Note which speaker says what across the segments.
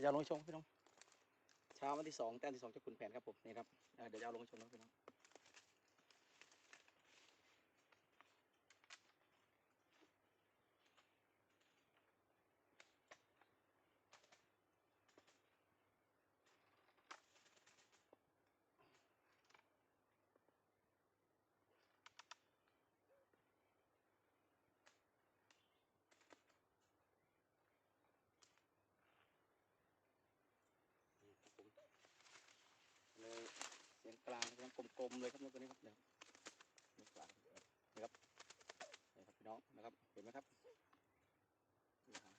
Speaker 1: เดี๋ยวเอาลงชมพี่น้องเช้าวันที่สองแต้มที่สองเจะขุนแผนครับผมนี่ครับเดี๋ยวจะเอาลงชมนะพี่น้องนี่ครับผมเลยเสียงก ลางเสียงกลมๆเลยครับตัวนี้ครับเนี่ยนี่กลางนี่ครับนี่ครับพี่น้องนะครับเห็นไหมครับนี่ครับ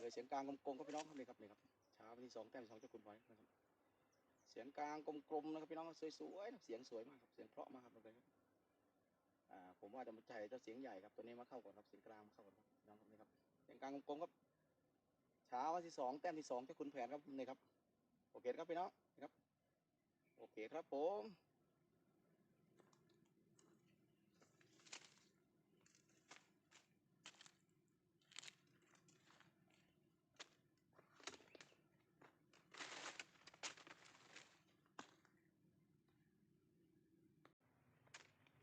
Speaker 1: เลยเสียงกลางกลมๆครับพี่น้องครับนี่ครับนี่ครับเช้าวันที่สองแต้มที่สองเจะขุนไว้นะครับเสียงกลางกลมๆนะครับพี่น้องสวยๆเสียงสวยมากครับเสียงเพราะมากครับเลยครับอ่าผมว่าจะมาใจเจ้าเสียงใหญ่ครับตัวนี้มาเข้าก่อนครับเสียงกลางมาเข้าก่อนครับน้องครับนี่ครับเสียงกลางกลมๆครับเช้าวันที่สองแต้มที่สองเจ้าคุณแผนครับนี่ครับโอเคครับพี่น้องนี่ครับ โอเคครับผม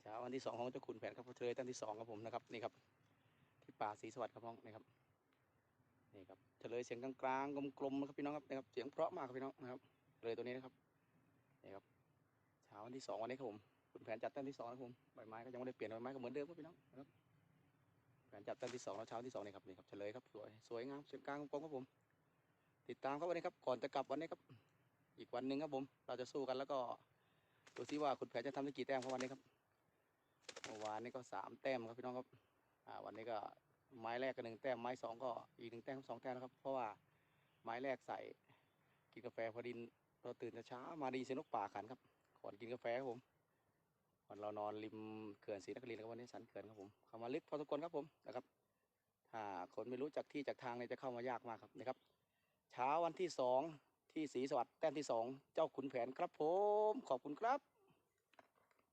Speaker 1: เช้าวันที่สองของเจ้าคุณแผนครับเทเลแต้มที่สองครับผมนะครับนี่ครับ ที่ป่าศรีสวัสดิ์ครับพ้องนี่ครับนี่ครับเฉลยเสียงกลางๆกลมๆนะครับพี่น้องครับนะครับเสียงเพราะมากครับพี่น้องนะครับเลยตัวนี้นะครับ นี่ครับเช้าวันที่สองวันนี้ครับผมคุณแผนจัดแต้มที่สองนะครับผมใบไม้ก็ยังไม่ได้เปลี่ยนใบไม้ก็เหมือนเดิมครับพี่น้องครับแผนจัดแต้มที่สองแล้วเช้าที่สองนี่ครับนี่ครับเฉลยครับสวยสวยงามเสียงกลางกลมครับผม ติดตามครับวันนี้ครับก่อนจะกลับวันนี้ครับ อีกวันหนึ่งครับผม เราจะสู้กันแล้วก็ดูซิว่าคุณแผนจะทำได้กี่แต้มครับวันนี้ครับเมื่อวานนี้ก็สามแต้มครับพี่น้องครับอ่าวันนี้ก็ไม้แรกก็หนึ่งแต้มไม้สองก็อีกหนึ่งแต้มสองแต้มนะครับเพราะว่าไม้แรกใส่กินกาแฟพอดิน เราตื่นแต่เช้ามาดีเสียนกป่าขันครับก่อนกินกาแฟครับผมก่อนเรานอนริมเขื่อนศรีนครินทร์ครับวันนี้สันเขื่อนครับผมเข้ามาลึกพอสมควรครับผมนะครับ ถ้าคนไม่รู้จักที่จากทางเนี่ยจะเข้ามายากมากครับนะครับ เช้าวันที่สองที่ศรีสวัสดิ์แต้มที่สองเจ้าขุนแผนครับผมขอบคุณครับ